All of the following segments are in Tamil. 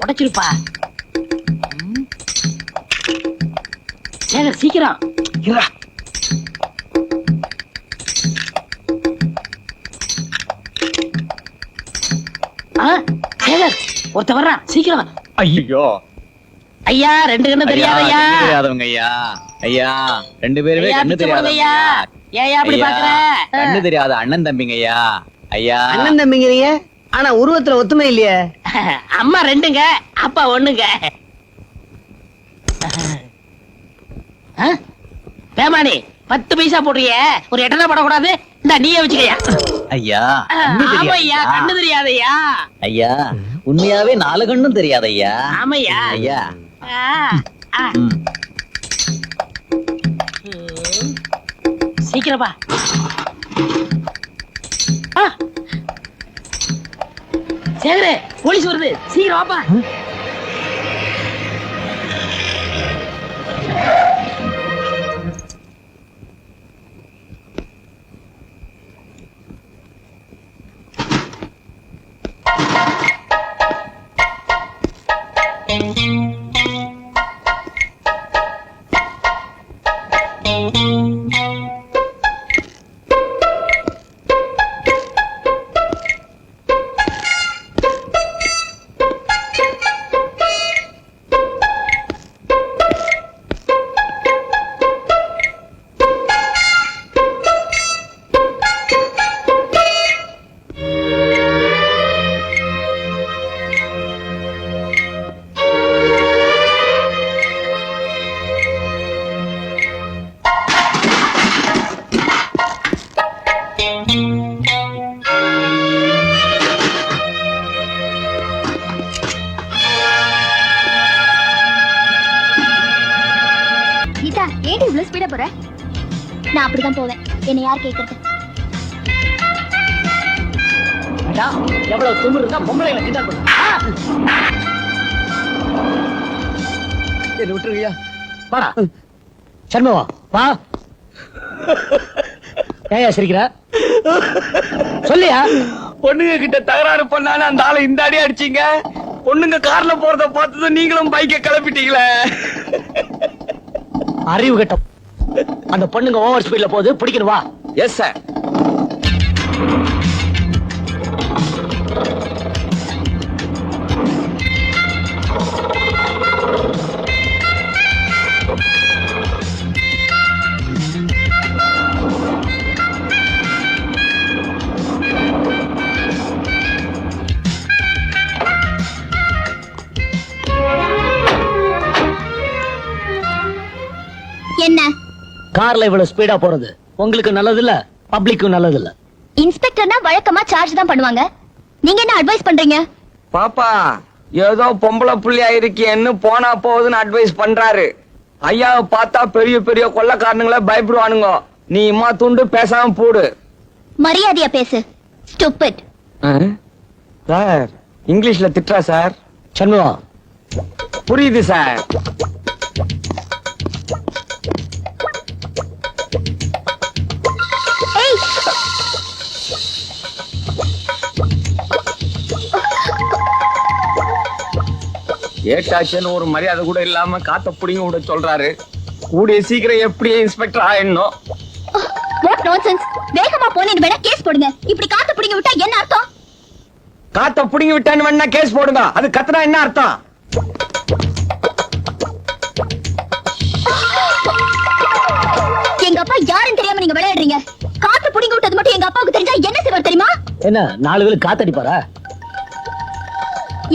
உடைச்சிருப்பா. சீக்கிரம். இருடா. ஆ, சேகர் ஒருத்த வர்றான். சீக்கிரம் ஐயோ. ஐயா ரெண்டு கண்ணு தெரியாத ஐயா தெரியாதவங்க ஐயா. ஐயா ரெண்டு பேருமே கண்ணு போடுங்க ஐயா. ஏயா அப்படி பாக்குற? கண்ணு தெரியாத அண்ணன் தம்பிங்க ஐயா. ஐயா. அண்ணன் தம்பிங்கிறீங்க ஆனா உருவத்துல ஒத்துமை இல்லையே. அம்மா ரெண்டுங்க அப்பா ஒண்ணுங்க? பேமானி பத்து பைசா போடுறிய. ஒரு எட்டனா போடக்கூடாது. இந்த நீயே வச்சுக்கயா ஐயா ஆமையா கண்ணு தெரியாதையா? ஐயா உண்மையாவே நாலு கண்ணும் தெரியாது ஐயா. ஆமையா ஐயா ஆ. சேகரே போலீஸ் வருது. சீக்கிரம் வாப்பா. என்னை யார் கேக்குறது? அடா, எவ்வளவு தும்பு இருந்தா பொம்பளைங்களை கிண்டல் பண்ணு. என்ன விட்டுருங்கய்யா. வாடா. சண்முகம் வா. ஏயா சிரிக்கிற? சொல்லியா? பொண்ணுங்க கிட்ட தகராறு பண்ணாலும் அந்த ஆளை இந்த அடி அடிச்சீங்க. பொண்ணுங்க கார்ல போறத பார்த்ததும் நீங்களும் பைக்க கிளப்பிட்டீங்களே. அறிவு கட்டம் அந்த பொண்ணுங்க ஓவர் ஸ்பீட்ல போகுது பிடிக்கணும் வா. எஸ் சார் கார்ல இவ்வளவு ஸ்பீடா போறது? உங்களுக்கு நல்லது இல்ல பப்ளிக்கும் நல்லது இல்ல இன்ஸ்பெக்டர்னா வழக்கமா சார்ஜ் தான் பண்ணுவாங்க. நீங்க என்ன அட்வைஸ் பண்றீங்க? பாப்பா ஏதோ பொம்பளை புள்ளியா இருக்கேன்னு போனா போகுதுன்னு அட்வைஸ் பண்றாரு. ஐயாவை பார்த்தா பெரிய பெரிய கொள்ளக்காரனுங்கள பயப்படுவானுங்க. நீ இம்மா துண்டு பேசாம போடு. மரியாதையா பேசு. ஸ்டூபிட் சார் இங்கிலீஷ்ல திட்டுறா சார். சண்முகம். புரியுது சார். ஏட்டாச்சுன்னு ஒரு மரியாதை கூட இல்லாம காத்த புடிங்க விட சொல்றாரு. கூடிய சீக்கிரம் எப்படி இன்ஸ்பெக்டர் ஆயிடணும்? வாட் நான்சென்ஸ் வேகமா போனேன்னு வேணா கேஸ் போடுங்க. இப்படி காத்து பிடிங்க விட்டா என்ன அர்த்தம்? காத்த புடிங்கி விட்டான்னு வேணா கேஸ் போடுங்க. அது கத்துனா என்ன அர்த்தம்? எங்க அப்பா யாருன்னு தெரியாம நீங்க விளையாடுறீங்க. காத்து பிடிங்க விட்டது மட்டும் எங்க அப்பாவுக்கு தெரிஞ்சா என்ன செய்வார் தெரியுமா? என்ன நாலு பேர் காத்தடிப்பாரா?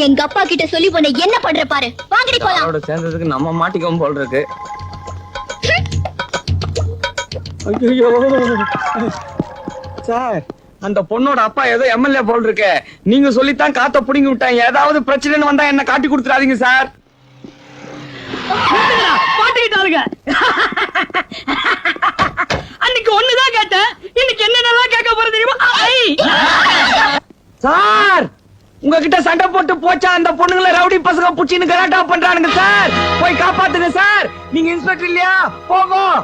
எங்க அப்பா கிட்ட சொல்லி உன்னை என்ன பண்ற பாரு. வாங்கடி போலாம். அவரோட சேர்ந்ததுக்கு நம்ம மாட்டிக்கவும் போல் இருக்கு. ஐயோ சார் அந்த பொண்ணோட அப்பா ஏதோ எம்எல்ஏ போல் இருக்கு. நீங்க சொல்லித்தான் காத்த புடிங்கி விட்டாங்க. ஏதாவது பிரச்சனைன்னு வந்தா என்ன காட்டி கொடுத்துறாதீங்க சார். மாட்டிக்கிட்டாருங்க அன்னைக்கு ஒண்ணுதான் கேட்டேன். இன்னைக்கு என்னென்னலாம் கேட்க போறது தெரியுமா! சார்! உங்ககிட்ட சண்டை போட்டு போச்சா அந்த பொண்ணுங்களை ரவுடி பசங்க புடிச்சின்னு கலாட்டா பண்றானுங்க சார்? போய் காப்பாத்துங்க சார். நீங்க இன்ஸ்பெக்டர் இல்லையா? போகும்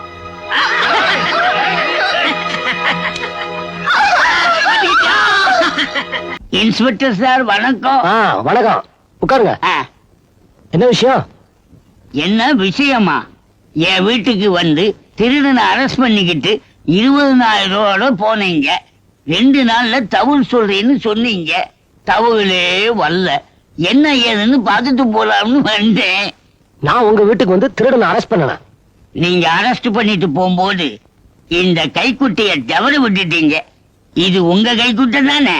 இன்ஸ்பெக்டர் சார் வணக்கம். வணக்கம். உட்காருங்க. ஆ, என்ன விஷயம்? என்ன விஷயமா? என் வீட்டுக்கு வந்து திருடனை அரெஸ்ட் பண்ணிக்கிட்டு இருபதனாயிரம் ரூபாயோட போனீங்க. ரெண்டு நாள்ல தவுள் சொல்றேன்னு சொன்னீங்க. தவுளே வரல என்ன ஏதுன்னு பார்த்துட்டு போலாம்னு வந்தேன். நான் உங்க வீட்டுக்கு வந்து திருடனை அரெஸ்ட் பண்ணனேன் நீங்க அரெஸ்ட் பண்ணிட்டு போகும்போது இந்த கைக்குட்டைய தவற விட்டுட்டீங்க. இது உங்க கைக்குட்டை தானே?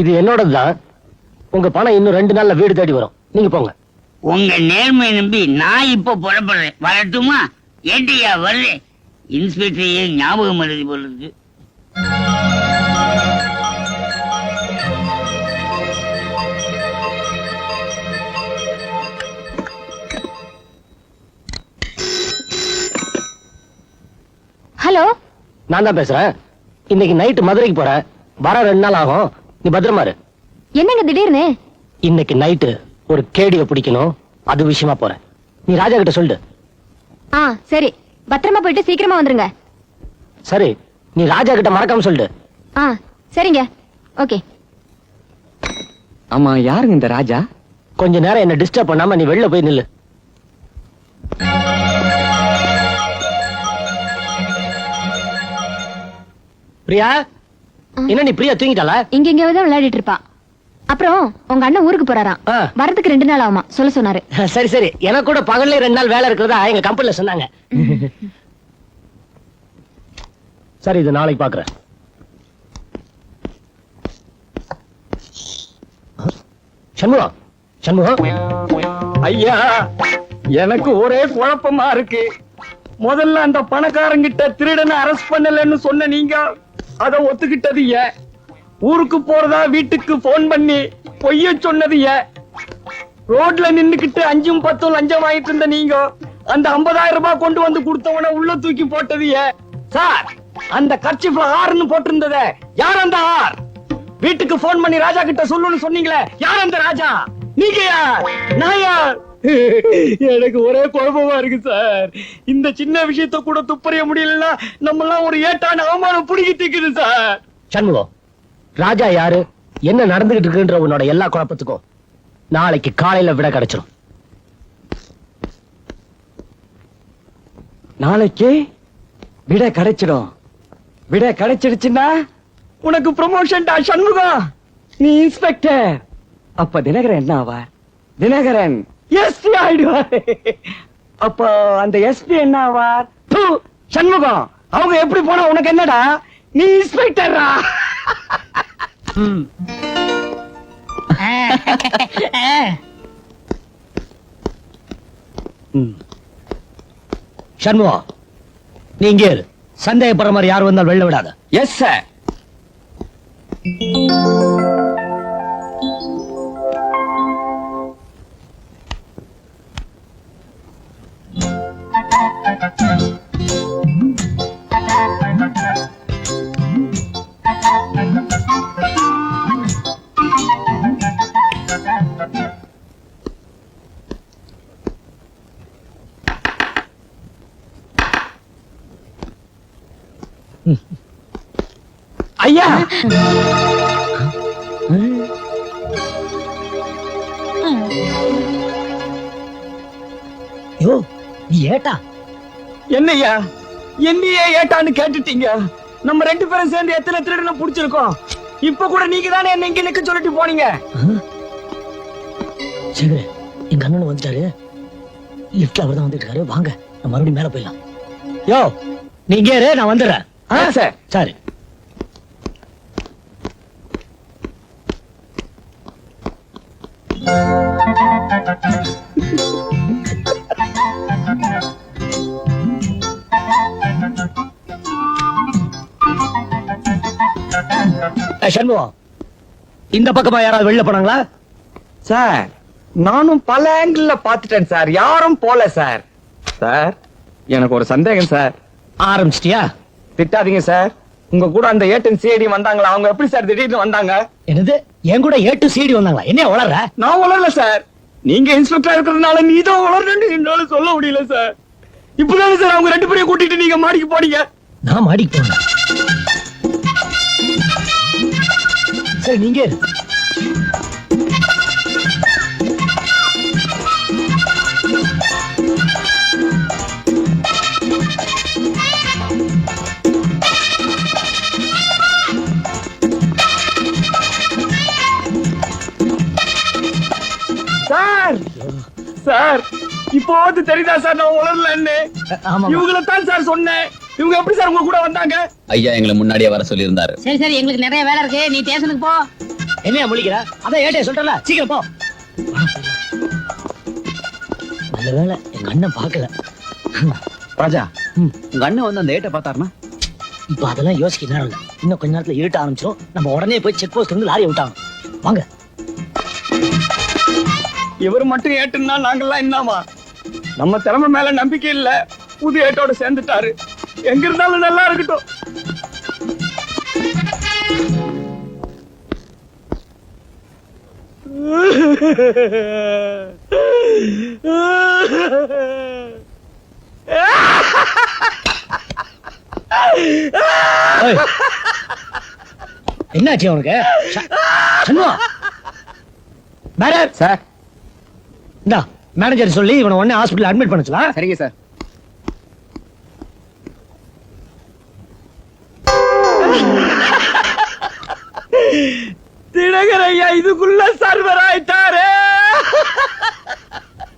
இது என்னோடது தான் உங்க பணம் இன்னும் ரெண்டு நாள்ல வீடு தேடி வரும். நீங்க போங்க. உங்க நேர்மை நம்பி நான் இப்ப புறப்படுறேன். வரட்டுமா? ஏட்டியா வர்றேன். இன்ஸ்பெக்டரையே ஞாபகம் எழுதி போடுறது ஹலோ நான் தான் பேசுறேன். இன்னைக்கு நைட்டு மதுரைக்கு போறேன் வர ரெண்டு நாள் ஆகும். நீ பத்திரமா இரு. என்னங்க திடீர்னு? இன்னைக்கு நைட்டு ஒரு கேடிய பிடிக்கணும். அது விஷயமா போறேன். நீ ராஜா கிட்ட சொல்லு. ஆ சரி. பத்திரமா போயிட்டு சீக்கிரமா வந்துருங்க. சரி நீ ராஜா கிட்ட மறக்காம சொல்லு. ஆ சரிங்க. ஓகே. ஆமா யாருங்க இந்த ராஜா? கொஞ்ச நேரம் என்ன டிஸ்டர்ப் பண்ணாம நீ வெளில போய் நில்லு. பிரியா? என்ன நீ பிரியா தூங்கிட்டாளா? இங்க இங்க தான் விளையாடிட்டு இருப்பா அப்புறம் உங்க அண்ணன் ஊருக்கு போறாராம். ஆ. வரதுக்கு ரெண்டு நாள் ஆகுமா சொல்ல சொன்னாரு. சரி சரி. எனக்கு கூட பகல்ல ரெண்டு நாள் வேலை இருக்கிறதா எங்க கம்பெனில சொன்னாங்க. சரி இது நாளைக்கு பாக்குறேன். சண்முகம் சண்முகம் ஐயா எனக்கு ஒரே குழப்பமா இருக்கு. முதல்ல அந்த பணக்காரங்கிட்ட திருடனை அரெஸ்ட் பண்ணலன்னு சொன்ன நீங்க அத ஒத்துக்கிட்டது ஏன்? ஊருக்கு போறதா வீட்டுக்கு போன் பண்ணி பொய்ய சொன்னது ஏன்? ரோட்ல நின்னுக்கிட்டு அஞ்சும் பத்தும் லஞ்சம் வாங்கிட்டு இருந்த நீங்க அந்த 50000 ரூபாய் கொண்டு வந்து கொடுத்தவன உள்ள தூக்கி போட்டது ஏன்? சார் அந்த கர்ச்சிஃப்ல ஆறுன்னு போட்டிருந்தத. யார் அந்த ஆர் வீட்டுக்கு போன் பண்ணி ராஜா கிட்ட சொல்லுன்னு சொன்னீங்களே யார் அந்த ராஜா? நீங்க யார்? நான் யார்? எனக்கு ஒரே குழப்பமா இருக்கு சார் இந்த சின்ன விஷயத்த கூட துப்பறிய முடியலன்னா நம்ம எல்லாம் ஒரு ஏட்டான அவமானம் புடிக்கி திக்குது சார் சண்முகம் ராஜா யாரு? என்ன நடந்துகிட்டு இருக்குன்ற உன்னோட எல்லா குழப்பத்துக்கும் நாளைக்கு காலையில விட கிடைச்சிரும். நாளைக்கு விட கிடைச்சிடும் விட கிடைச்சிடுச்சுன்னா உனக்கு ப்ரொமோஷன் டா சண்முகம்? நீ இன்ஸ்பெக்டர் அப்ப தினகரன் என்ன ஆவா தினகரன் எஸ்பி ஆயிடுவார். அப்ப அந்த எஸ்பி என்ன ஆவார் சண்முகம் அவங்க எப்படி போனா உனக்கு என்னடா? நீ இன்ஸ்பெக்டரா சண்முகம் நீ இங்கே இரு. சந்தேகப்படுற மாதிரி யார் வந்தாலும் வெளில விடாத. எஸ் சார் ஐயா யோ நீ ஏட்டா என்னய்யா என்னையே ஏட்டான்னு கேட்டுட்டீங்க. நம்ம ரெண்டு பேரும் சேர்ந்து எத்தனை திருடனை புடிச்சிருக்கோம்? இப்ப கூட நீங்க தானே என்ன இங்க நிக்க சொல்லிட்டு போனீங்க? சேகர் எங்க அண்ணன் வந்துட்டாரு. லிப்ட்ல அவர் தான் வந்துட்டு இருக்காரு வாங்க நம்ம மறுபடியும் மேல போயிடலாம். யோ நீ இங்கே இரு நான் வந்துடுறேன். சார். சரி. சண்முகம். இந்த பக்கமா யாராவது வெளில போனாங்களா? சார் நானும் பல ஆங்கிள் பாத்துட்டேன் சார். யாரும் போல சார். சார் எனக்கு ஒரு சந்தேகம் சார். ஆரம்பிச்சிட்டியா? திட்டாதீங்க சார். உங்க கூட அந்த ஏட்டன் சிஐடி வந்தாங்களா? அவங்க எப்படி சார் திடீர்னு வந்தாங்க? என்னது? என் கூட ஏ டு சிடி வந்தாங்களா? என்ன வளர்ற? நான் வளரல சார். நீங்க இன்ஸ்பெக்டர் இருக்கிறதுனால நீ தான் வளரணும்னு என்னால சொல்ல முடியல சார். இப்பதானே சார் அவங்க ரெண்டு பேரையும் கூட்டிட்டு நீங்க மாடிக்கு போனீங்க? நான் மாடிக்கு போனேன். சரி நீங்க இப்போ வந்து தெரியுதா சார் நான் உளரலன்னு ஆமா இவங்கள தான் சார் சொன்னேன். இவங்க எப்படி சார் உங்க கூட வந்தாங்க? ஐயா எங்களை முன்னாடியே வர சொல்லியிருந்தாரு. சரி சரி எங்களுக்கு நிறைய வேலை இருக்கு. நீ ஸ்டேஷனுக்கு போ. என்னையா முழிக்கிற? அதான் ஏட்டே சொல்றல. சீக்கிரம் போ. நல்ல வேளை எங்க அண்ணன் பார்க்கல. ராஜா. உங்க அண்ணன் வந்து அந்த ஏட்டை பார்த்தாருனா இப்ப அதெல்லாம் யோசிக்க நேரம் இல்ல. இன்னும் கொஞ்ச நேரத்துல இருட்ட ஆரம்பிச்சிடும் நம்ம உடனே போய் செக் போஸ்ட் வந்து லாரியை விட்டாங்க வாங்க. இவர் மட்டும் ஏட்டுன்னா நாங்கெல்லாம் என்னவா நம்ம திறமை மேல நம்பிக்கை இல்ல. புது ஏட்டோட சேர்ந்துட்டாரு. எங்க இருந்தாலும் நல்லா இருக்கட்டும். என்னாச்சு அவனுக்கு சண்முகம். சார். இந்தா. மேனேஜர் சொல்லி இவனை உடனே ஹாஸ்பிட்டல் அட்மிட் பண்ண சரிங்க சார்